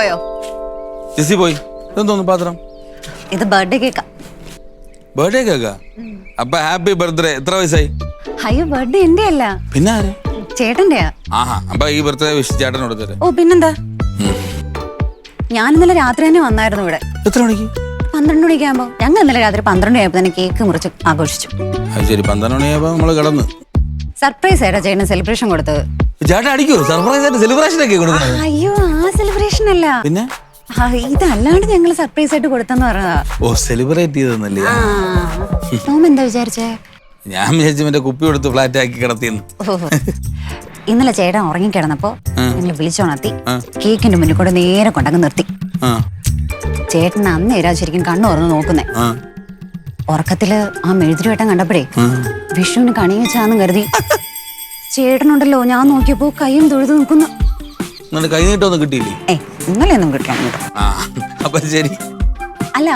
പോയോ? ജെസ്സി പോയി. ഇതെന്തോന്നു പാത്രം? ഇത് ബർത്ത്ഡേ കേക്കാ. ബർത്ത്ഡേ കേക്കാ? അപ്പൊ ഹാപ്പി ബർത്ത്ഡേ. എത്ര വയസ്സായി? അയ്യോ ബർത്ത്ഡേ എന്റെ അല്ല പിന്നെ ആര്? ചേട്ടന്റെയാ. ആഹാ അപ്പൊ ഈ ബർത്ത്ഡേ വിഷ് ചേട്ടൻ കൊടുത്തരെ ഓ പിന്നെന്താ? ഞാൻ ഇന്നലെ രാത്രി തന്നെ വന്നായിരുന്നു ഇവിടെ. എത്ര മണിക്ക്? പന്ത്രണ്ട് മണിക്കാകുമ്പോ. ഞങ്ങൾ ഇന്നലെ രാത്രി പന്ത്രണ്ട് ആയപ്പോ തന്നെ കേക്ക് മുറിച്ച് ആഘോഷിച്ചു. അത് ശരി പന്ത്രണ്ട് മണിയായപ്പോ നമ്മൾ കിടന്നു. സർപ്രൈസ് ആയിട്ടാ ചേട്ടന് സെലിബ്രേഷൻ കൊടുത്തത്. ചേട്ടൻ അടിക്കോ സർപ്രൈസ് ആയിട്ട് സെലിബ്രേഷൻ ഒക്കെ കൊടുക്കുന്നത് അയ്യോ ആ സെലിബ്രേഷൻ അല്ല. പിന്നെ? ആ, ഇതല്ലാണ്ട് ഞങ്ങൾ സർപ്രൈസ് ആയിട്ട് കൊടുത്തെന്ന് പറഞ്ഞതാ. ഓ സെലിബ്രേറ്റ് ചെയ്തെന്നല്ലേ ആ. ടോം എന്താ വിചാരിച്ചേ? ഞാൻ വിചാരിച്ചു മറ്റേ കുപ്പി കൊടുത്ത് ഫ്ലാറ്റ് ആക്കി കിടത്തിയെന്ന്. ഓ ഇന്നലെ ചേട്ടൻ ഉറങ്ങിക്കിടന്നപ്പോ ഞങ്ങൾ വിളിച്ചോണത്തി. കേക്കിന്റെ മുന്നിൽ കൂടെ നേരെ കൊണ്ടങ്ങ് നിർത്തി. ആ. ചേട്ടൻ ഏരാ ശരിക്കും കണ്ണു തുറന്ന് നോക്കുന്നേ. ആ. ഉറക്കത്തിൽ ആ മെഴുതിരിവട്ടം കണ്ടപ്പോഴേ വിഷുവിന് കണി വെച്ചാന്ന് കരുതി. ചേട്ടനുണ്ടല്ലോ ഞാൻ നോക്കിയപ്പോ കൈയും തൊഴുതു നിൽക്കുന്നു. എന്നിട്ട് കൈനീട്ടൊന്നും കിട്ടിയില്ലേ? ഏ ഇന്നലെയൊന്നും കിട്ടാൻ കേട്ടോ. ആ അപ്പൊ ശരി. അല്ല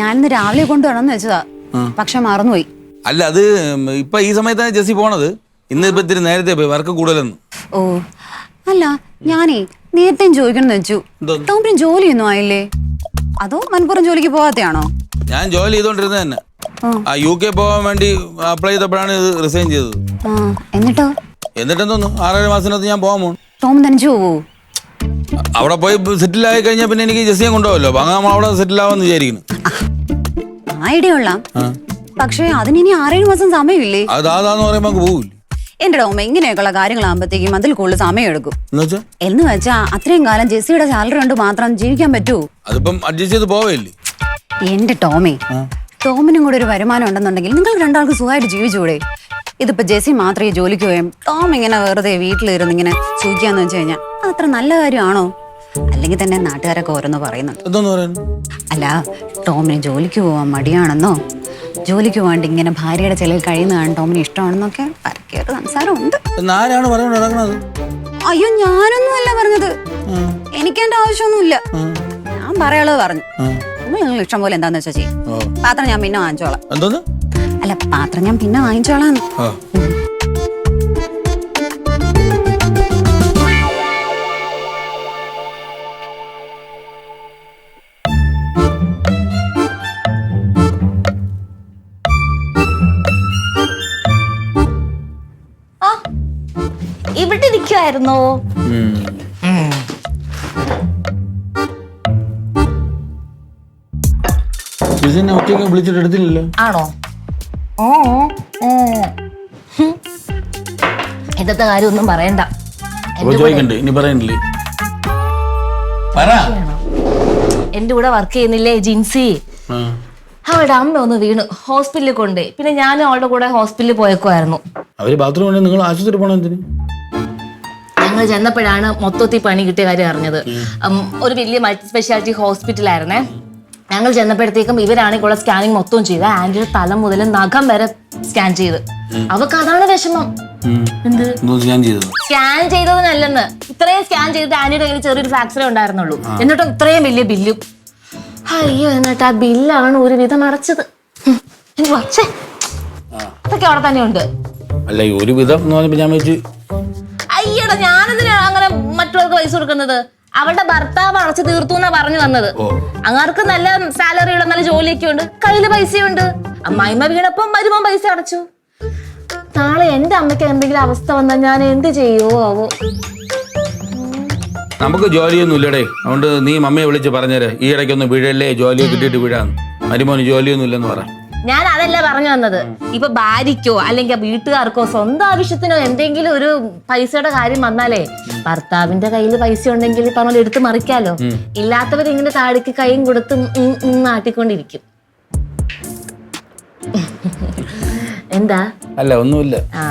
ഞാനിന്ന് രാവിലെ കൊണ്ടുവരണമെന്ന് വെച്ചതാ. പക്ഷെ മറന്നുപോയി. അല്ല അത് ഇപ്പൊ ഈ സമയത്താണ് ജെസ്സി പോണത്. ഇന്ന് ഇപ്പൊ ഇത്തിരി നേരത്തെ പോയി വർക്ക് കൂടുതലെന്ന്. ഓ അല്ല ഞാനേ നേരത്തെയും ചോദിക്കണമെന്ന് വെച്ചു. എന്തോന്ന്? ടോമിന് ജോലിയൊന്നും ആയില്ലേ? അതോ മനപ്പുറം ജോലിക്ക് പോവാത്തെയാണോ ഞാൻ ജോലി ചെയ്തോണ്ടിരുന്നത് തന്നെ. ആ. യു കെ പോകാൻ വേണ്ടി അപ്ലൈ ചെയ്തപ്പോഴാണ് ഇത് റിസൈൻ ചെയ്തത്. ആ എന്നിട്ടോ? എന്നിട്ടെന്തോന്നു? ആറേഴ് മാസത്തിനകത്ത് ഞാൻ പോകാൻ പോകും ടോം തനിച്ചു പോവൂ? അവിടെ പോയി സെറ്റിൽ ആയി കഴിഞ്ഞാൽ പിന്നെ എനിക്ക് ജെസ്സിയെ കൊണ്ടുപോകല്ലോ. അങ്ങനെ നമ്മൾ അവിടെ സെറ്റിൽ ആവാന്ന് വിചാരിക്കുന്നു ഐഡിയ കൊള്ളാം. പക്ഷേ അതിനി ആറേഴ് മാസം സമയമില്ലേ? അത് പറയുമ്പോ പറയുമ്പോൾ അങ്ങ് പോകില്ല എന്റെ ഡോമ ഇങ്ങനെയൊക്കെയുള്ള കാര്യങ്ങളാകുമ്പോഴത്തേക്കും അതിൽ കൂടുതൽ സമയം എടുക്കും എന്ന് വെച്ചാ അത്രയും കാലം ജെസ്സിയുടെ സാലറി കൊണ്ട് മാത്രം ജീവിക്കാൻ പറ്റൂ. അതിപ്പം അഡ്ജസ്റ്റ് ചെയ്ത് പോവല്ലേ? എന്റെ ടോമേ ടോമിനും കൂടെ ഒരു വരുമാനം ഉണ്ടെന്നുണ്ടെങ്കിൽ നിങ്ങൾ രണ്ടാൾക്ക് സുഖമായിട്ട് ജീവിച്ചൂടെ? ഇതിപ്പോ ജെസ്സി മാത്രമേ ജോലിക്ക് പോയും ടോം ഇങ്ങനെ വെറുതെ വീട്ടിലിരുന്ന് ഇങ്ങനെ സൂചിക്കാന്ന് വെച്ച് കഴിഞ്ഞാൽ അത്ര നല്ല കാര്യമാണോ? അല്ലെങ്കിൽ തന്നെ നാട്ടുകാരൊക്കെ ഓരോന്ന് പറയുന്നുണ്ട്. എന്തോന്ന് പറയുന്നു അല്ല ടോമിന് ജോലിക്ക് പോവാൻ മടിയാണെന്നോ? ജോലിക്ക് പോകാണ്ട് ഇങ്ങനെ ഭാര്യയുടെ ചിലയിൽ കഴിയുന്നതാണ് ടോമിന് ഇഷ്ടമാണെന്നൊക്കെ പരക്കേറ് സംസാരമുണ്ട്. എന്ന് ആരാണ് നടക്കണത്? അയ്യോ അല്ല പറഞ്ഞത്. എനിക്കെന്റെ ആവശ്യമൊന്നുമില്ല. ഞാൻ പറയാനുള്ളത് പറഞ്ഞു. നിങ്ങൾ ഇഷ്ടം പോലെ എന്താന്ന് വെച്ചാ ചെയ്യും. പാത്രം ഞാൻ പിന്നെ വാങ്ങിച്ചോളാം. എന്തോന്ന്? അല്ല പാത്രം ഞാൻ പിന്നെ വാങ്ങിച്ചോളാം ഇവിടെ ഇരിക്കുവായിരുന്നോ? ഉം. വിളിച്ചിട്ട് എടുത്തില്ലല്ലോ? ആണോ? ഓ കാര്യമൊന്നും പറയണ്ട. ചോദിക്കണ്ടേ ഇനി പറയണില്ലേ? പറ. എന്റെ കൂടെ വർക്ക് ചെയ്യുന്നില്ലേ ജിൻസി. അവളുടെ അമ്മ ഒന്ന് വീണു ഹോസ്പിറ്റലിൽ കൊണ്ട്. പിന്നെ ഞാൻ അവളുടെ കൂടെ ഹോസ്പിറ്റലിൽ പോയേക്കുമായിരുന്നു അവർ ബാത്റൂമിൽ നിങ്ങൾ ആശുപത്രി പോകണം എന്തിന്? ഞങ്ങൾ ചെന്നപ്പോഴാണ് മൊത്തത്തിൽ പണി കിട്ടിയ കാര്യം അറിഞ്ഞത്. ഒരു വലിയ മൾട്ടി സ്പെഷ്യാലിറ്റി ഹോസ്പിറ്റലായിരുന്നേ ഞങ്ങൾ ചെന്നപ്പോഴത്തേക്കും ഇവരാണെങ്കിൽ ഉള്ള സ്കാനിങ് മൊത്തം ചെയ്ത് ആന്റിയുടെ തല മുതൽ നഖം വരെ സ്കാൻ ചെയ്ത്. അവക്ക് അതാണ് വിഷമം. എന്ത്? സ്കാൻ ചെയ്തതിനല്ലെന്ന് ഇത്രയും സ്കാൻ ചെയ്തിട്ട് ആന്റിയുടെ കയ്യിൽ ചെറിയൊരു ഫ്രാക്ചറേ ഉണ്ടായിരുന്നുള്ളൂ. എന്നിട്ടും ഇത്രയും വലിയ ബില്ലും. അയ്യോ എന്നിട്ട് ആ ബില്ലാണ് ഒരു വിധം അടച്ചത് വച്ചേ. അതൊക്കെ അവിടെ തന്നെ ഉണ്ട് അല്ല ഈ ഒരു വിധം ഞാൻ അയ്യടാ ഞാനെന്തിനാ അങ്ങനെ മറ്റുള്ളവർക്ക് പൈസ കൊടുക്കുന്നത്? അവളുടെ ഭർത്താവ് അടച്ചു തീർത്തു എന്നാ പറഞ്ഞു വന്നത് അങ്ങാർക്ക് നല്ല സാലറി ഉള്ള നല്ല ജോലിയൊക്കെ ഉണ്ട്. കയ്യിൽ പൈസയുണ്ട്. അമ്മായിമ്മ വീണപ്പം വരുമ്പം പൈസ അടച്ചു. നാളെ എന്റെ അമ്മയ്ക്ക് എന്തെങ്കിലും അവസ്ഥ വന്നാൽ ഞാൻ എന്ത് ചെയ്യുവോ ആവോ? നമുക്ക് ജോലിയൊന്നും ഇല്ലടേ. അതുകൊണ്ട് നീ മമ്മിയെ വിളിച്ച് പറഞ്ഞേരെ. ഈ ഇടയ്ക്കൊന്നും വീഴല്ലേ? ജോലിയെ കിട്ടിയിട്ട് വീഴാന്ന്. മരുമോന് ജോലിയൊന്നും ഇല്ലെന്ന് പറ. ഞാൻ അതല്ല പറഞ്ഞു വന്നത് ഇപ്പൊ ഭാര്യയ്ക്കോ അല്ലെങ്കിൽ വീട്ടുകാർക്കോ സ്വന്തം ആവശ്യത്തിനോ എന്തെങ്കിലും ഒരു പൈസയുടെ കാര്യം വന്നാലേ ഭർത്താവിന്റെ കയ്യിൽ പൈസ ഉണ്ടെങ്കിൽ പറഞ്ഞ എടുത്ത് മറിക്കാലോ. ഇല്ലാത്തവർ ഇങ്ങനെ താടിക്ക് കൈയും കൊടുത്ത് ഉം എന്താ? അല്ല ഒന്നുമില്ല. ആ.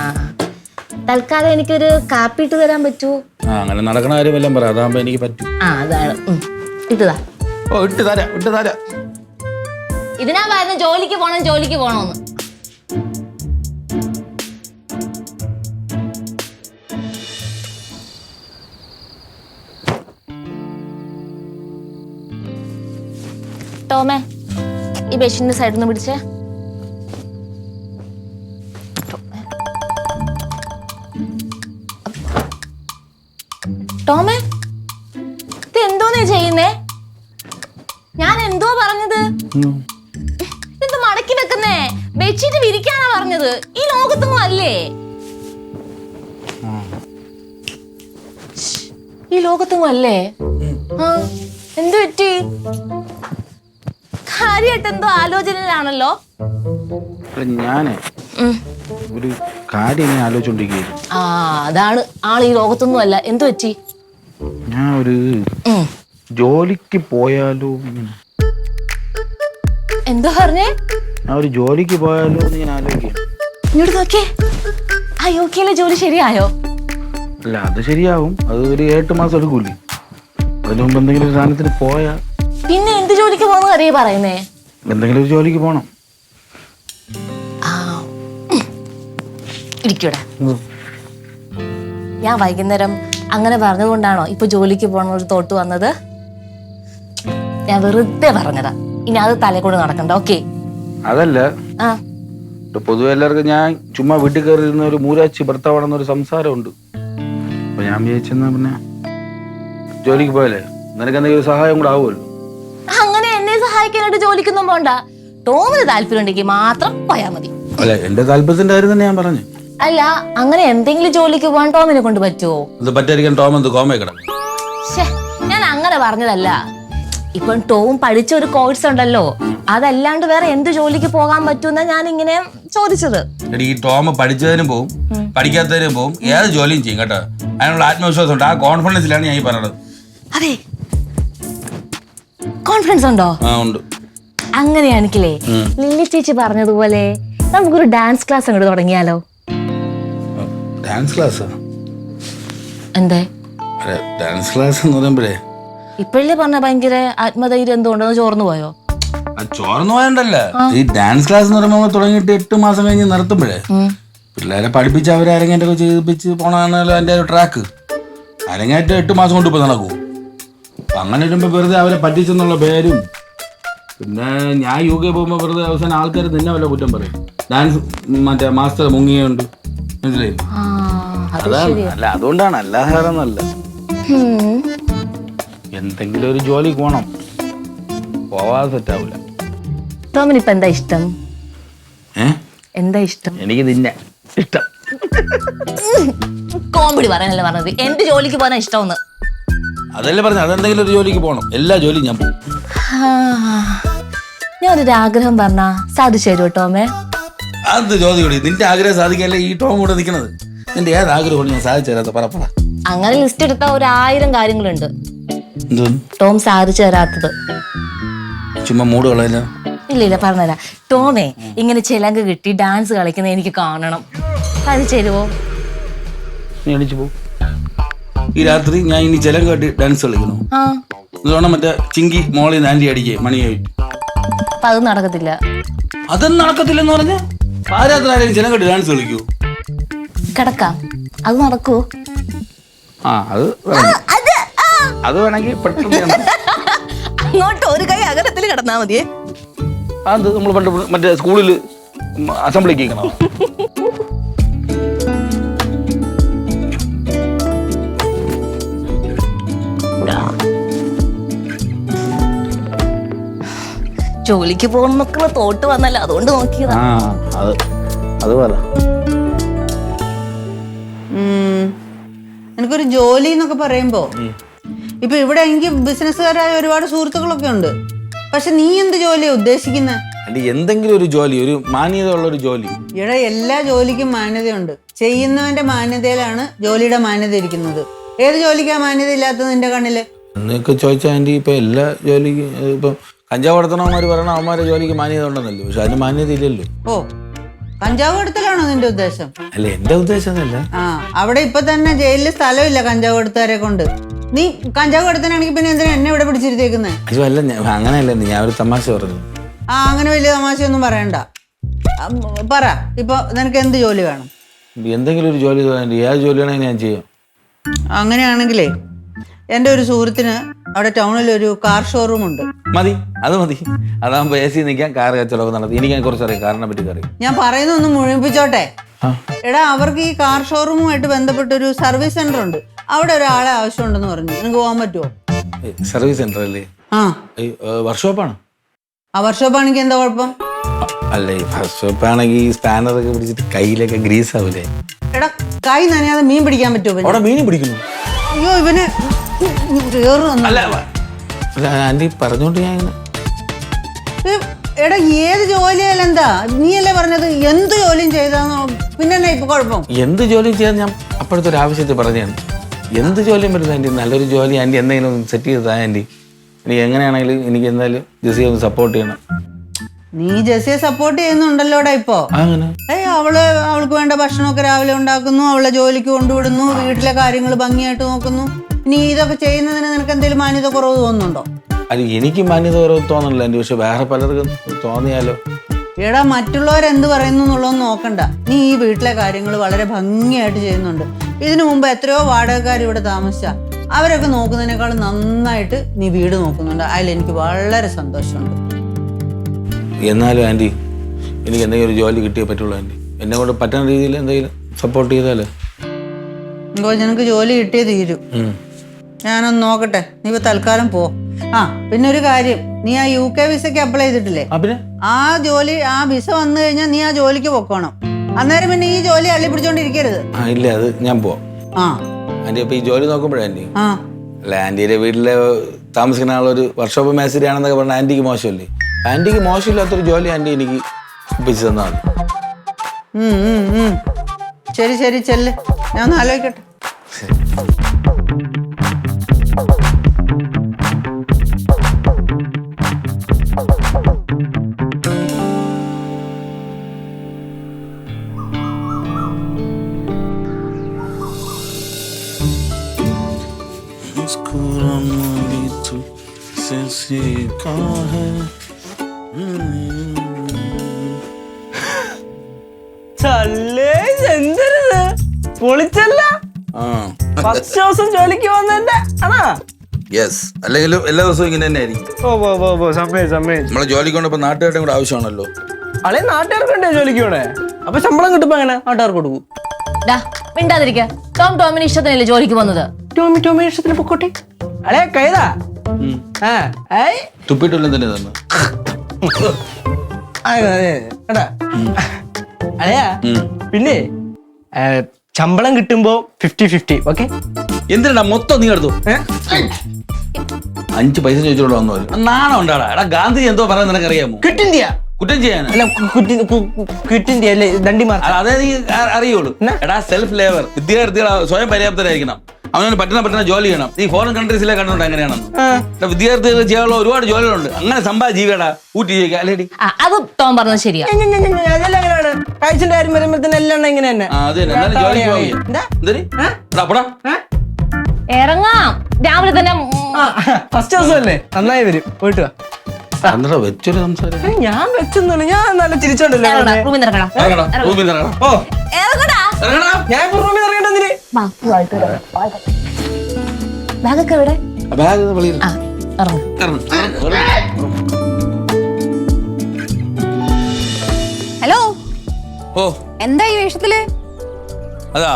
തൽക്കാലം എനിക്കൊരു കാപ്പി ഇട്ട് തരാൻ പറ്റുമോ ആ അങ്ങനെ നടക്കണ കാര്യം വല്ലതും പറ. അതാകുമ്പോ എനിക്ക് പറ്റും. ആ അതാണ്. ഇട്ടുതാ ഓ ഇട്ട് തരാം ഇട്ട് തരാം. ഇതിനാ പറയുന്നത് ജോലിക്ക് പോണം ജോലിക്ക് പോണോന്ന്. ടോമേ ഈ ബെഡ്ഷീറ്റിന്റെ സൈഡിൽ നിന്ന് പിടിച്ചേ. ടോമേ ഇത് എന്തോന്നേ ചെയ്യുന്നേ? ഞാൻ എന്തോ പറഞ്ഞത്? ബെഡ്ഷീറ്റ് വിരിക്കാനാ പറഞ്ഞത്. ഈ ലോകത്തൊന്നും അല്ലേ? ഈ ലോകത്തൊന്നും അല്ലേ? എന്ത് പറ്റി? കാര്യമായിട്ട് എന്തോ ആലോചനയിലാണല്ലോ? ഞാനേ. ഒരു കാര്യം ആ അതാണ്. ആൾ ഈ ലോകത്തൊന്നും അല്ല. എന്ത് പറ്റി? ഞാൻ ഒരു. ജോലിക്ക് പോയാലോ എന്തോ പറഞ്ഞേ? ഞാൻ ഒരു ജോലിക്ക് പോയാലോ എന്ന് ഞാൻ ആലോചിക്കും. ഇങ്ങോട്ട് നോക്കിയേ. ആ യു കെയിലെ ജോലി ശരിയായോ? അല്ല അത് ശരിയാവും. അത് ഒരു എട്ട് മാസം എടുക്കൂലേ. അതിന് മുമ്പ് എന്തെങ്കിലും ഒരു സാധനത്തിന് പോയാ. പിന്നെ എന്ത് ജോലിക്ക് പോകുന്ന അറിയ പറയുന്നേ? എന്തെങ്കിലും ഒരു ജോലിക്ക് പോണം. ആ ഇരിക്കൂടെ. ഞാൻ വൈകുന്നേരം അങ്ങനെ പറഞ്ഞതുകൊണ്ടാണോ ഇപ്പൊ ജോലിക്ക് പോകണ ഒരു തോട്ട് വന്നത്? ഞാൻ വെറുതെ പറഞ്ഞതാ. ഇനി അത് തലക്കൊണ്ട് നടക്കണ്ട. ഓക്കെ. അതല്ല. ആ. പൊതുവെ എല്ലാവർക്കും ഞാൻ ചുമ്മാ വീട്ടിൽ കയറി ഇരുന്ന ഒരു മൂരാച്ചി ഭർത്താവാണെന്നൊരു സംസാരമുണ്ട്. അപ്പൊ ഞാൻ വിചാരിച്ചെന്നാ പിന്നെ ജോലിക്ക് പോയല്ലേ നിനക്ക് എന്തെങ്കിലും സഹായം കൂടെ ആവുമല്ലോ. അങ്ങനെ എന്നെ സഹായിക്കാനായിട്ട് ജോലിക്കൊന്നും പോണ്ട. ടോമിന് താല്പര്യം ഉണ്ടെങ്കിൽ മാത്രം പോയാ മതി. അല്ല എന്റെ താല്പര്യത്തിന്റെ കാര്യം തന്നെ ഞാൻ പറഞ്ഞു. അല്ല അങ്ങനെ എന്തെങ്കിലും ജോലിക്ക് പോകാൻ ടോമിനെ കൊണ്ട് പറ്റുമോ ഇത് പറ്റായിരിക്കാൻ ടോം എന്ത് കോമേ കിടക്കും. ഞാൻ അങ്ങനെ പറഞ്ഞതല്ല. ഇപ്പം ടോം പഠിച്ച ഒരു കോഴ്സ് ഉണ്ടല്ലോ. അതല്ലാണ്ട് വേറെ എന്ത് ജോലിക്ക് പോകാൻ പറ്റുമെന്ന ഞാൻ ഇങ്ങനെ ചോദിച്ചത്. എടി ഈ ടോം പഠിച്ചതിനും പോവും പഠിക്കാത്തതിനും പോവും ഏത് ജോലിയും ചെയ്യും കേട്ടോ. അതിനുള്ള ആത്മവിശ്വാസം ഉണ്ട്. ആ കോൺഫിഡൻസിലാണ് ഞാൻ ഈ പറയുന്നത് അതെ. കോൺഫിഡൻസ് ഉണ്ടോ? ആ ഉണ്ട്. അങ്ങനെയാണെങ്കിലേ ലില്ലി ചേച്ചി പറഞ്ഞതുപോലെ നമുക്കൊരു ഡാൻസ് ക്ലാസ് അങ്ങോട്ട് തുടങ്ങിയാലോ? ഡാൻസ് ക്ലാസ് എന്തേ? ഡാൻസ് ക്ലാസ് എന്ന് പറയുമ്പോഴേ ഇപ്പോഴല്ലേ പറഞ്ഞ ഭയങ്കര ആത്മധൈര്യം എന്തുകൊണ്ടെന്ന് ചോർന്നു പോയോ? ചോർന്നു പോയണ്ടല്ല ഈ ഡാൻസ് ക്ലാസ് എന്ന് പറയുമ്പോൾ തുടങ്ങിയിട്ട് എട്ട് മാസം കഴിഞ്ഞ് നിർത്തുമ്പോഴേ പിള്ളേരെ പഠിപ്പിച്ച് അവരെ അരങ്ങേറ്റൊക്കെ ചെയ്യിപ്പിച്ച് പോണാണല്ലോ എന്റെ ഒരു ട്രാക്ക് അരങ്ങേറ്റം എട്ട് മാസം കൊണ്ട് ഇപ്പൊ നടക്കൂ അങ്ങനെ വരുമ്പോ വെറുതെ അവരെ പറ്റിച്ചെന്നുള്ള പേരും. പിന്നെ ഞാൻ യു കെ പോകുമ്പോൾ വെറുതെ അവസാനം ആൾക്കാർ നിന്നെ വല്ല കുറ്റം പറയും. ഡാൻസ് മറ്റേ മാസ്റ്റർ മുങ്ങിയുണ്ട് മനസ്സിലായി? അതാണ് അല്ല അതുകൊണ്ടാണ് അല്ലാഹാരന്നല്ല എന്തെങ്കിലും ഒരു ജോലി പോണം. പോവാതെ സെറ്റാവില്ല ടോമിന് ഇപ്പൊ എന്താ ഇഷ്ടം? എന്താ ഇഷ്ടം? എനിക്ക് നിന്നെ ഇഷ്ടം. കോമഡി പറയാനല്ലേ പറഞ്ഞത്? എന്ത് ജോലിക്ക് പോകാനാ ഇഷ്ടമെന്ന്? അതല്ലേ പറഞ്ഞു അതെന്തെങ്കിലും ഒരു ജോലിക്ക് പോകണം എല്ലാ ജോലിയും ഞാൻ പോകും. ഞാൻ ഒരു ആഗ്രഹം പറഞ്ഞ സാധിച്ചു തരുമോ ടോമേ? അത് ചോദ്യം നിന്റെ ആഗ്രഹം സാധിക്കാനല്ലേ ഈ ടോം കൂടെ നിൽക്കുന്നത്? നിന്റെ ഏത് ആഗ്രഹമാണ് ഞാൻ സാധിച്ചു തരാത്ത പറ പറ. അങ്ങനെ ലിസ്റ്റ് എടുത്ത ഒരു ആയിരം കാര്യങ്ങളുണ്ട്. ടോം സാധിച്ചു തരാത്തത്. ചുമ്മാ മൂട് കളയല്ലോ? ഇല്ല ഇല്ല പറഞ്ഞുതരാം. ടോമേ ഇങ്ങനെ ചിലങ്ക് കിട്ടി ഡാൻസ് കളിക്കുന്നത് എനിക്ക് കാണണം. അത് ചെരുവോ? നീ എണീച്ച് പോ. ഈ രാത്രി ഞാൻ ഇനി ജലം കാട്ടി ഡാൻസ് കളിക്കുന്നു. ആ. ഇതുവേണം മറ്റേ ചിങ്കി മോളിൽ ആന്റി അടിക്കേ മണിയായിട്ട് അപ്പൊ അത് നടക്കത്തില്ല. അതൊന്നും നടക്കത്തില്ലെന്ന് പറഞ്ഞ? ആരാത്രി ആരെയും ജലം കെട്ടി ഡാൻസ് കളിക്കൂ? കിടക്കാം. അത് നടക്കൂ. ആ അത് അത് വേണമെങ്കിൽ പെട്ടെന്ന് അങ്ങോട്ട് ഒരു കൈ അകലത്തിൽ കിടന്നാ മതിയേ. അത് നമ്മൾ പണ്ട് മറ്റേ സ്കൂളിൽ അസംബ്ലിക്ക് കേൾക്കണം ജോലിക്ക് പോകുന്നൊക്കെ തോട്ട് വന്നല്ലോ അതുകൊണ്ട് നോക്കിയതാ. അത്. എനിക്കൊരു ജോലി എന്നൊക്കെ പറയുമ്പോ ഇപ്പൊ ഇവിടെ എനിക്ക് ബിസിനസ്സുകാരായ ഒരുപാട് സുഹൃത്തുക്കളൊക്കെ ഉണ്ട്. പക്ഷെ നീ എന്ത് ജോലിയാ ഉദ്ദേശിക്കുന്നത് അല്ല എന്തെങ്കിലും ഒരു ജോലി ഒരു മാന്യത ഉള്ള ഒരു ജോലി. ഇവിടെ എല്ലാ ജോലിക്കും മാന്യതയുണ്ട്. ചെയ്യുന്നവന്റെ മാന്യതയിലാണ് ജോലിയുടെ മാന്യത ഇരിക്കുന്നത്. ഏത് ജോലിക്കാ മാന്യത ഇല്ലാത്തത് നിന്റെ കണ്ണിൽ? എന്നൊക്കെ ചോദിച്ചാൽ ആന്റി ഇപ്പം എല്ലാ ജോലിക്കും ഇപ്പം കഞ്ചാവ് നടത്തണവന്മാർ പറയണ അവന്മാരെ ജോലിക്ക് മാന്യത ഉണ്ടെന്നല്ലേ? പക്ഷെ അതിന് മാന്യത ഇല്ലല്ലോ. ഓ കഞ്ചാവ് കടത്തലാണോ നിന്റെ ഉദ്ദേശം? അല്ല എന്റെ ഉദ്ദേശം അതല്ല ആ അവിടെ ഇപ്പൊ തന്നെ ജയിലിൽ സ്ഥലമില്ല കഞ്ചാവ് കടത്തുകാരെ കൊണ്ട്. നീ കഞ്ചാവ് കൊടുത്തനാണെങ്കിൽ പിന്നെ എന്തിനാ എന്നെ ഇവിടെ പിടിച്ചിരുത്തേക്കുന്നത് അയ്യോ അല്ല ഞാൻ അങ്ങനെയല്ല ഞാൻ ഒരു തമാശ പറഞ്ഞു. ആ അങ്ങനെ വലിയ തമാശയൊന്നും പറയണ്ട. പറ ഇപ്പൊ നിനക്ക് എന്ത് ജോലി വേണം? എന്തെങ്കിലും ഒരു ജോലി തോന്നി ഏത് ജോലിയാണെങ്കിൽ ഞാൻ ചെയ്യാം? അങ്ങനെയാണെങ്കിലേ എന്റെ ഒരു സുഹൃത്തിന് അവിടെ ടൗണിൽ ഒരു കാർ ഷോറൂം ഉണ്ട്. മതി അത് മതി. അതാകുമ്പോൾ എ സി നിൽക്കാൻ കാർ കച്ചവടമൊക്കെ നടത്തി എനിക്ക് കുറച്ച് അറിയാം കാറിനെ പറ്റി അറിയാം. ഞാൻ പറയുന്നൊന്ന് മുഴുമിപ്പിച്ചോട്ടെ ആ. എടാ അവർക്ക് ഈ കാർ ഷോറൂമുമായിട്ട് ബന്ധപ്പെട്ട ഒരു സർവീസ് സെന്റർ ഉണ്ട്. അവിടെ ഒരാളെ ആവശ്യമുണ്ടെന്ന് പറഞ്ഞു. നിനക്ക് പോകാൻ പറ്റുമോ സർവീസ് സെന്റർ അല്ലേ? ആ. വർക്ക്ഷോപ്പാണ് ആ വർക്ക്ഷോപ്പ് ആണെങ്കിൽ എന്താ കുഴപ്പം? അല്ല വർക്ക്ഷോപ്പ് ആണെങ്കിൽ സ്പാനർ സ്പാനറൊക്കെ പിടിച്ചിട്ട് കയ്യിലൊക്കെ ഗ്രീസ് ആവില്ലേ എടാ കൈ നനയാതെ മീൻ പിടിക്കാൻ പറ്റുമോ? അവിടെ മീൻ പിടിക്കുന്നു. അയ്യോ ഇവന്. അല്ല ആന്റി പറഞ്ഞോണ്ട് ഞാൻ എടാ ഏത് ജോലിയായാലും എന്താ? നീയല്ലേ പറഞ്ഞത് എന്ത് ജോലിയും ചെയ്താന്നോ പിന്നെ ഇപ്പൊ കുഴപ്പം? എന്ത് ജോലിയും ചെയ്യാൻ ഞാൻ അപ്പോഴത്തെ ഒരു ആവശ്യത്തിൽ പറഞ്ഞാണ് എന്ത് ജോലിയും പറ്റും ആന്റി? നല്ലൊരു ജോലി ആന്റി. എന്തെങ്കിലും സെറ്റ് ചെയ്താ ആന്റി. എനിക്ക് എങ്ങനെയാണെങ്കിലും എനിക്ക് എന്തായാലും ജെസ്സിയെ ഒന്ന് സപ്പോർട്ട് ചെയ്യണം. നീ ജെസ്സിയെ സപ്പോർട്ട് ചെയ്യുന്നുണ്ടല്ലോടാ ഇപ്പോ? അങ്ങനെ. ഏയ് അവൾ അവൾക്ക് വേണ്ട ഭക്ഷണമൊക്കെ രാവിലെ ഉണ്ടാക്കുന്നു അവളെ ജോലിക്ക് കൊണ്ടുവിടുന്നു വീട്ടിലെ കാര്യങ്ങൾ ഭംഗിയായിട്ട് നോക്കുന്നു. നീ ഇതൊക്കെ ചെയ്യുന്നതിന് നിനക്ക് എന്തെങ്കിലും മാന്യത കുറവ് തോന്നുന്നുണ്ടോ? അല്ല എനിക്ക് മാന്യത കുറവ് തോന്നുന്നില്ല ആന്റി. പക്ഷെ വേറെ പലർക്കും തോന്നിയാലോ? എടാ മറ്റുള്ളവരെന്ത് പറയുന്നു എന്നുള്ളതൊന്നും നോക്കണ്ട. നീ ഈ വീട്ടിലെ കാര്യങ്ങൾ വളരെ ഭംഗിയായിട്ട് ചെയ്യുന്നുണ്ട്. ഇതിനു മുമ്പ് എത്രയോ വാടകക്കാർ ഇവിടെ താമസിച്ച. അവരൊക്കെ നോക്കുന്നതിനേക്കാൾ നന്നായിട്ട് നീ വീട് നോക്കുന്നുണ്ട്. അതിൽ എനിക്ക് വളരെ സന്തോഷമുണ്ട്. എന്നാലും ആന്റി എനിക്ക് എന്തെങ്കിലും ഒരു ജോലി കിട്ടിയേ പറ്റുള്ളൂ ആന്റി. എന്നെ കൊണ്ട് പറ്റുന്ന രീതിയിൽ എന്തെങ്കിലും സപ്പോർട്ട് ചെയ്താലേ? നിനക്ക് ജോലി കിട്ടിയേ തീരും. ഞാനൊന്ന് നോക്കട്ടെ. നീ ഇപ്പൊ തൽക്കാലം പോ. ആ പിന്നെ ഒരു കാര്യം. നീ ആ യു കെ വിസയ്ക്ക് അപ്ലൈ ചെയ്തിട്ടില്ലേ? ആ പിന്നെ? ആ ജോലി ആ വിസ വന്നു കഴിഞ്ഞാൽ നീ ആ ജോലിക്ക് പൊക്കോണം. അന്നേരം പിന്നെ ഈ ജോലി അള്ളി പിടിച്ചോണ്ടിരിക്കരുത് ആ ഇല്ല അത് ഞാൻ പോവാം. ആ. ഈ ജോലി നോക്കുമ്പോഴേ ആ. അല്ല ആന്റിയുടെ വീട്ടിലെ താമസിക്കുന്ന ആളൊരു വർക്ക്ഷോപ്പ് മേസ്തിരിയാണെന്നൊക്കെ പറഞ്ഞ ആന്റിക്ക് മോശമല്ലേ? ആന്റിക്ക് മോശമില്ലാത്തൊരു ജോലി ആന്റി എനിക്ക് ഒപ്പിച്ച് തന്നാൽ മതി. ഉം, ഉം, ഉം. ശരി ശരി ചെല്ല്. ഞാൻ ഒന്ന് ആലോചിക്കട്ടെ. ചല്ലേ എന്തരുത് പൊളിച്ചല്ല? ഫസ്റ്റ് ദിവസം ജോലിക്ക് വന്നെ ആണാ? യെസ് അല്ലെങ്കിലും എല്ലാ ദിവസവും ഇങ്ങനെ തന്നെ ആയിരിക്കും. ഓ ഓ ഓ ഓ സമ്മതിച്ചു സമ്മതിച്ചു നമ്മളെ ജോലിക്ക് കൊണ്ട് ഇപ്പൊ നാട്ടുകാരുടെ കൂടെ ആവശ്യമാണല്ലോ. അളെ നാട്ടുകാർക്ക് ഉണ്ടേ ജോലിക്ക് പോണേ? അപ്പൊ ശമ്പളം കിട്ടുമ്പോ എങ്ങനെ? നാട്ടുകാർക്ക് കൊടുക്കും. ഡാ മിണ്ടാതിരിക്ക. ടോം ടോമിന് ഇഷ്ടത്തിനല്ലേ ജോലിക്ക് വന്നത് ടോമി ടോമി ഇഷ്ടത്തിന് പൊക്കോട്ടെ. അളെ കൈതാ. ആ ഏയ്. തുപ്പിയിട്ടില്ല തന്നെ തന്നെ. അതെ, പിന്നെ ശമ്പളം കിട്ടുമ്പോ ഫിഫ്റ്റി ഫിഫ്റ്റി ഓക്കെ എന്തിനാ മൊത്തം നീ എടുത്തു? അഞ്ച് പൈസ ചോദിച്ചോണ്ട് വന്നു നാണം ഉണ്ടാടാ? എടാ ഗാന്ധി എന്തോ പറയാൻ നിനക്കറിയാമോ? കിട്ടിന്ത്യ? കുറ്റം ചെയ്യാൻ അല്ല കിട്ടിന്ത്യ അല്ലേ? ദണ്ഡിമാർ അതേ നീ അറിയുള്ളൂ. എടാ സെൽഫ് ലേബർ വിദ്യാർത്ഥികൾ സ്വയം പര്യാപ്തരായിരിക്കണം. അവനവന് പറ്റുന്ന പറ്റുന്ന ജോലി ചെയ്യണം. ഈ ഫോറിൻ കൺട്രീസിലെ കണ്ടുകൊണ്ട് എങ്ങനെയാണെന്ന് വിദ്യാർത്ഥികൾ ചെയ്യാനുള്ള ഒരുപാട് ജോലികളുണ്ട്. അങ്ങനെ സമ്പാദ ജീവിടാ ഊട്ടി ജീവിക്കുക അല്ലേടി ആ അത് പറഞ്ഞത് ശരിയാ. കാര്യം വരുമ്പോഴത്തേന് എല്ലാം ഇങ്ങനെ തന്നെ. ആ അത് തന്നെ. എന്നാലും ജോലിക്ക് പോയി. എന്താ? എന്തരി ഇറങ്ങാം. രാവിലെ തന്നെ ഫസ്റ്റ് ദിവസം അല്ലേ? നന്നായി വരും. പോയിട്ട് വെച്ചൊരു സംസാരം. ഞാൻ വെച്ചൊന്നുമില്ല. ഞാൻ നല്ല ചിരിച്ചോണ്ടല്ലോ ഇറങ്ങടാ. റൂമിൽ നിന്ന് ഇറങ്ങടാ. ഇറങ്ങടാ, റൂമിൽ ഇറങ്ങടാ. ഓ. ഇറങ്ങടാ. ഞാൻ റൂമിൽ ബാഗൊക്കെ എവിടെ? ബാഗ് വെളിയിൽ. ഹലോ? ഓ. എന്താ ഈ വേഷത്തിൽ? അതാ.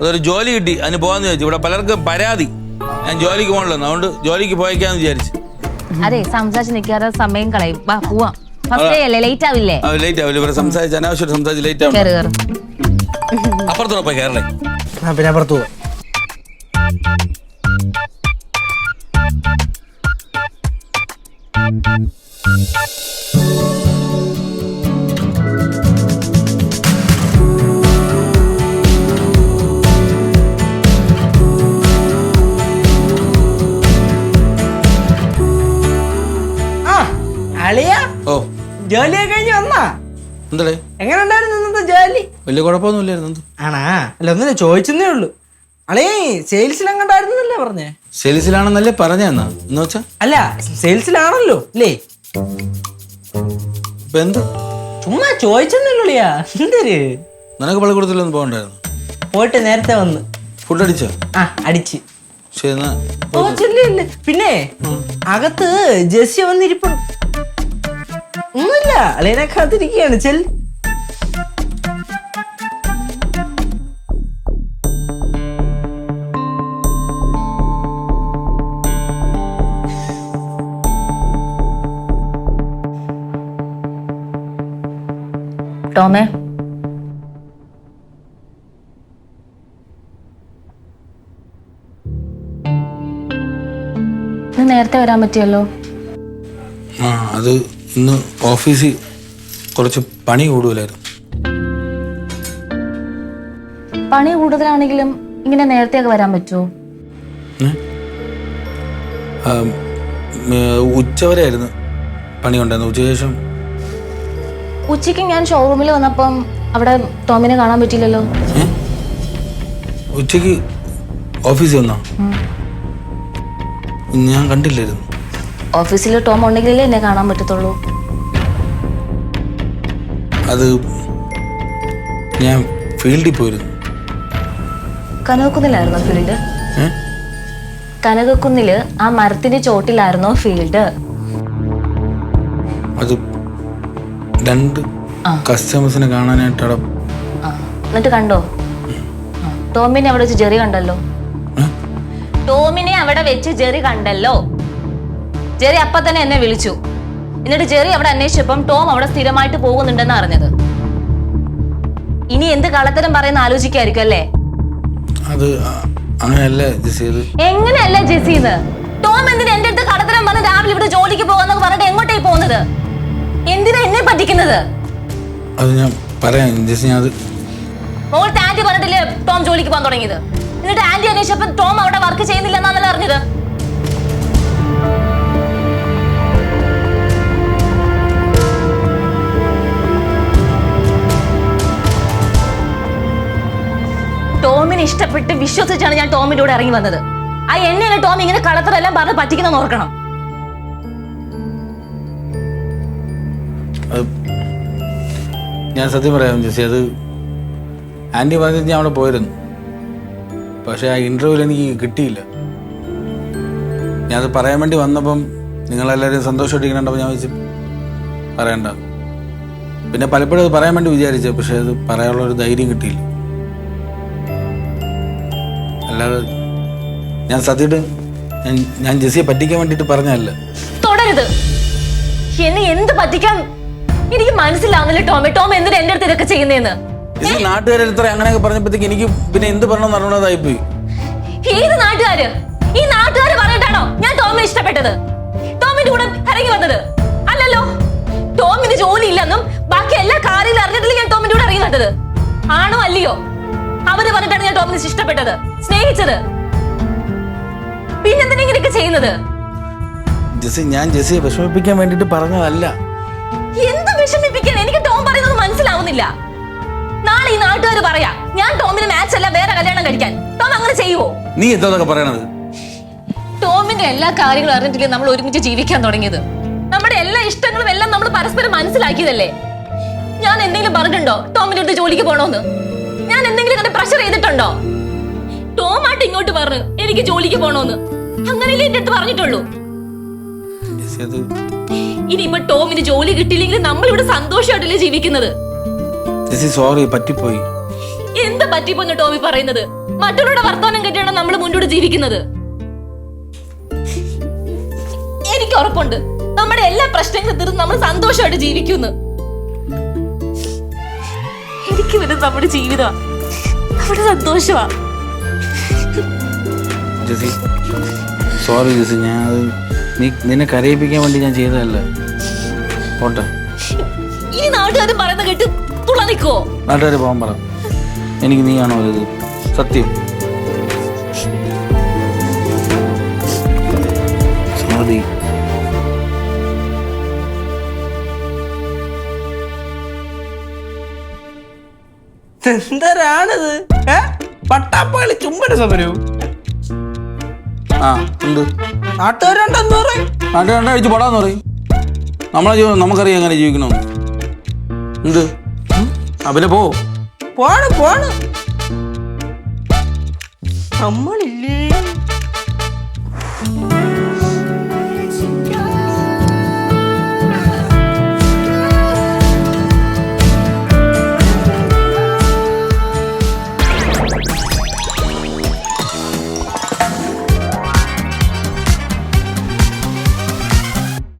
അതൊരു ജോലി കിട്ടി. അതിന് പോകാന്ന് ചോദിച്ചു ഇവിടെ പലർക്കും പരാതി. ഞാൻ ജോലിക്ക് പോകണല്ലോ. അതുകൊണ്ട് ജോലിക്ക് പോയേക്കാന്ന് വിചാരിച്ചു. അതെ സംസാരിച്ച് നിൽക്കാതെ സമയം കളയും. വാ പോവാം. ഫസ്റ്റ് ഡേ അല്ലേ? ലേറ്റ് ആവില്ലേ? ആ ലേറ്റ് ആവില്ല? ഇവിടെ സംസാരിച്ച് അനാവശ്യം സംസാരിച്ച് ലേറ്റ് ആവും കേറ് കേറ്. അപ്പുറത്തോടെ പോയി കയറണേ. പിന്നെ അപ്പുറത്ത് പോവാം. ആ ജോലി. വലിയ കുഴപ്പമൊന്നുമില്ലായിരുന്നു എന്ത്? ആണാ? അല്ല ഒന്നിനെ ചോദിച്ചെന്നേ ഉള്ളൂ. അളേ സെയിൽസിലെങ്ങണ്ടായിരുന്നല്ലേ പറഞ്ഞേ? സെയിൽസിലാണെന്നല്ലേ പറഞ്ഞെന്നാ എന്ന്? വെച്ചാ? അല്ല സെയിൽസിലാണല്ലോ അല്ലേ ഇപ്പൊ എന്ത്? ചുമ്മാ ചോദിച്ചെന്നല്ലോളിയാ എന്തര്? നിനക്ക് പള്ളിക്കൂടത്തിലൊന്നും പോകണ്ടായിരുന്നു? പോയിട്ട് നേരത്തെ വന്ന്. ഫുഡ് അടിച്ചോ? ആ അടിച്ച്. ശരി എന്നാ. ഓ ചെല്ലേ പിന്നെ അകത്ത് ജെസ്സി വന്നിരിപ്പുണ്ട്. ഒന്നുമില്ല അളിയനെ കാത്തിരിക്കുകയാണ്. ചെല്ല്. ടോമേ ഇന്ന് നേരത്തെ വരാൻ പറ്റിയല്ലോ? ആ അത് ഇന്ന് ഓഫീസിൽ കുറച്ച് പണി കൂടുതലായിരുന്നു. പണി കൂടുതലാണെങ്കിലും ഇങ്ങനെ നേരത്തെയൊക്കെ വരാൻ പറ്റുമോ ഉച്ചവരെ ആയിരുന്നു പണി ഉണ്ടായിരുന്നു ഉച്ചശേഷം ഉച്ചയ്ക്ക് ഞാൻ ഷോറൂമിൽ വന്നപ്പം അവിടെ ടോമിനെ കാണാൻ പറ്റിയില്ലല്ലോ? ഉച്ചയ്ക്ക് ഓഫീസിൽ വന്നോ? ഞാൻ കണ്ടില്ലായിരുന്നു. ഓഫീസിൽ ടോം ഉണ്ടെങ്കിലല്ലേ എന്നെ കാണാൻ പറ്റത്തുള്ളൂ. അത് ഞാൻ ഫീൽഡിൽ പോയിരുന്നു. കനകക്കുന്നിലായിരുന്നോ ഫീൽഡ്? കനകക്കുന്നിൽ ആ മരത്തിന്റെ ചോട്ടിലായിരുന്നോ ഫീൽഡ്? അത് രണ്ട് കസ്റ്റമേഴ്സിനെ കാണാനായിട്ട് അവിടെ എന്നിട്ട് കണ്ടോ? ടോമിനെ അവിടെ വെച്ച് ജെറി കണ്ടല്ലോ. ടോമിനെ അവിടെ വെച്ച് ജെറി കണ്ടല്ലോ. ജെറി അപ്പൊ തന്നെ എന്നെ വിളിച്ചു. എന്നിട്ട് ജെറി അവിടെ അന്വേഷിച്ചപ്പം ടോം അവിടെ സ്ഥിരമായിട്ട് പോകുന്നുണ്ടെന്ന് അറിഞ്ഞത്. ഇനി എന്ത് കള്ളത്തരം പറയുന്ന ആലോചിക്കായിരിക്കും അല്ലേ? അത് അങ്ങനെയല്ല എങ്ങനെയല്ല ജെസിന്ന് ടോം എന്തിനാ എന്റെ അടുത്ത് കള്ളത്തരം പറഞ്ഞ് രാവിലെ ഇവിടെ ജോലിക്ക് പോകാന്നൊക്കെ പറഞ്ഞിട്ട് എങ്ങോട്ടേ പോകുന്നത്? എന്തിനാ എന്നെ പറ്റിക്കുന്നത്? അത് ഞാൻ പറയാം ജസ് ഞാൻ അത് മോൾ ആന്റി പറഞ്ഞിട്ടില്ലേ ടോം ജോലിക്ക് പോകാൻ തുടങ്ങിയത്? എന്നിട്ട് ആന്റി അന്വേഷിച്ചപ്പോ ടോം അവിടെ വർക്ക് ചെയ്യുന്നില്ലെന്നാണല്ലോ അറിഞ്ഞത്. ടോമിനെ ഇഷ്ടപ്പെട്ട് വിശ്വസിച്ചാണ് ഞാൻ ടോമിന്റെ കൂടെ ഇറങ്ങി വന്നത്. ആ എന്നെയാണ് ടോം ഇങ്ങനെ കളത്തിലെല്ലാം പറഞ്ഞ് പറ്റിക്കുന്ന ഓർക്കണം. ഞാൻ സത്യം പറയാം ചേച്ചി അത് ആന്റി പറഞ്ഞിട്ട് ഞാൻ അവിടെ പോയിരുന്നു. പക്ഷേ ആ ഇന്റർവ്യൂവിൽ എനിക്ക് കിട്ടിയില്ല. ഞാനത് പറയാൻ വേണ്ടി വന്നപ്പം നിങ്ങളെല്ലാവരും സന്തോഷമായിട്ട് കണ്ടപ്പോൾ ഞാൻ വെച്ച് പറയണ്ട. പിന്നെ പലപ്പോഴും അത് പറയാൻ വേണ്ടി വിചാരിച്ചു പക്ഷേ അത് പറയാനുള്ള ഒരു ധൈര്യം കിട്ടിയില്ല. അല്ലാതെ ഞാൻ സത്യമായിട്ട് ഞാൻ ഞാൻ ജെസ്സിയെ പറ്റിക്കാൻ വേണ്ടിയിട്ട് പറഞ്ഞതല്ല. തുടരുത്. എന്നെ എന്ത് പറ്റിക്കാൻ എനിക്ക് മനസ്സിലാവുന്നില്ല ടോമി. ടോം എന്തിനാ എന്റെ അടുത്ത് ഇതൊക്കെ ചെയ്യുന്നതെന്ന് ജെസ്സി നാട്ടുകാരെ ഇത്ര അങ്ങനെയൊക്കെ പറഞ്ഞപ്പോഴത്തേക്ക് എനിക്ക് പിന്നെ എന്ത് പറയണമെന്ന് അറിയണതായിപ്പോയി ഏത് നാട്ടുകാര്? ഈ നാട്ടുകാര് പറഞ്ഞിട്ടാണോ ഞാൻ ടോമിനെ ഇഷ്ടപ്പെട്ടത്? ടോമിന്റെ കൂടെ ഇറങ്ങി വന്നത്? അല്ലല്ലോ. ടോമിന് ജോലി ഇല്ലെന്നും ബാക്കി എല്ലാ കാര്യങ്ങളും അറിഞ്ഞിട്ടില്ല ഞാൻ ടോമിന്റെ കൂടെ ഇറങ്ങി വന്നത്? ആണോ അല്ലയോ? അവർ പറഞ്ഞിട്ടാണ് ഞാൻ ടോമിനെ ഇഷ്ടപ്പെട്ടത്. സ്നേഹിച്ചത്. പിന്നെന്തിനാ ഇങ്ങനെയൊക്കെ ചെയ്യുന്നത്? ജെസ്സി ഞാൻ ജെസ്സിയെ വിഷമിപ്പിക്കാൻ വേണ്ടിട്ട് പറഞ്ഞതല്ല. എന്ത് വിഷമിപ്പിക്കാൻ എനിക്ക് ടോം പറയുന്നത് മനസ്സിലാവുന്നില്ല. നാളെ ഈ നാട്ടുകാർ പറയാ ഞാൻ ടോമിന് മാച്ച് അല്ല വേറെ കല്യാണം കഴിക്കാൻ. ടോം അങ്ങനെ ചെയ്യുവോ? നീ എന്താ പറയണത്? ടോമിന്റെ എല്ലാ കാര്യങ്ങളും അറിഞ്ഞിട്ടില്ലേ നമ്മൾ ഒരുമിച്ച് ജീവിക്കാൻ തുടങ്ങിയത്? നമ്മുടെ എല്ലാ ഇഷ്ടങ്ങളും എല്ലാം നമ്മൾ പരസ്പരം മനസ്സിലാക്കിയതല്ലേ? ഞാൻ എന്തെങ്കിലും പറഞ്ഞിട്ടുണ്ടോ ടോമിന്റെ അടുത്ത് ജോലിക്ക് പോണോന്ന്? ഞാൻ എന്തെങ്കിലും അങ്ങനെ പ്രഷർ ചെയ്തിട്ടുണ്ടോ? ടോമായിട്ട് ഇങ്ങോട്ട് പറഞ്ഞു എനിക്ക് ജോലിക്ക് പോണോന്ന്? അങ്ങനെയല്ലേ എന്റെ അടുത്ത് പറഞ്ഞിട്ടുള്ളൂ. അത് ഇനിയിപ്പോ ടോമിന് ജോലി കിട്ടിയില്ലെങ്കിൽ നമ്മൾ ഇവിടെ സന്തോഷമായിട്ടല്ലേ ജീവിക്കുന്നത് ജെസ്സി സോറി പറ്റിപ്പോയി. എന്ത് പറ്റിപ്പോന്ന് ടോമി പറയുന്നത്? മറ്റുള്ളവരുടെ വർത്തമാനം കേട്ടാണ് നമ്മൾ മുന്നോട്ട് ജീവിക്കുന്നത്. എനിക്ക് ഉറപ്പുണ്ട്. നമ്മുടെ എല്ലാ പ്രശ്നങ്ങളും തീർന്ന് നമ്മൾ സന്തോഷമായിട്ട് ജീവിക്കുന്നു. എനിക്ക് വരുന്നത് നമ്മുടെ ജീവിതം നമ്മുടെ സന്തോഷമാ. ജെസ്സി സോറി ഞാൻ നീ നിന്നെ കരയിപ്പിക്കാൻ വേണ്ടി ഞാൻ ചെയ്തതല്ല? പോട്ടെ. ഈ നാട്ടുകാരും പറയുന്ന കേട്ട് തുള നിൽക്കോ നാട്ടുകാർ പോകാൻ പറ. എനിക്ക് നീയാണോ വലുത് സത്യം. സമാധി. എന്തരാണിത് ഏ? പട്ടാപ്പാളി ചുമ്പന സമരവും നമ്മളെ നമുക്കറിയാം എങ്ങനെ ജീവിക്കണമെന്ന് ഉണ്ട്. ആ പോ. നമ്മളില്ലേ?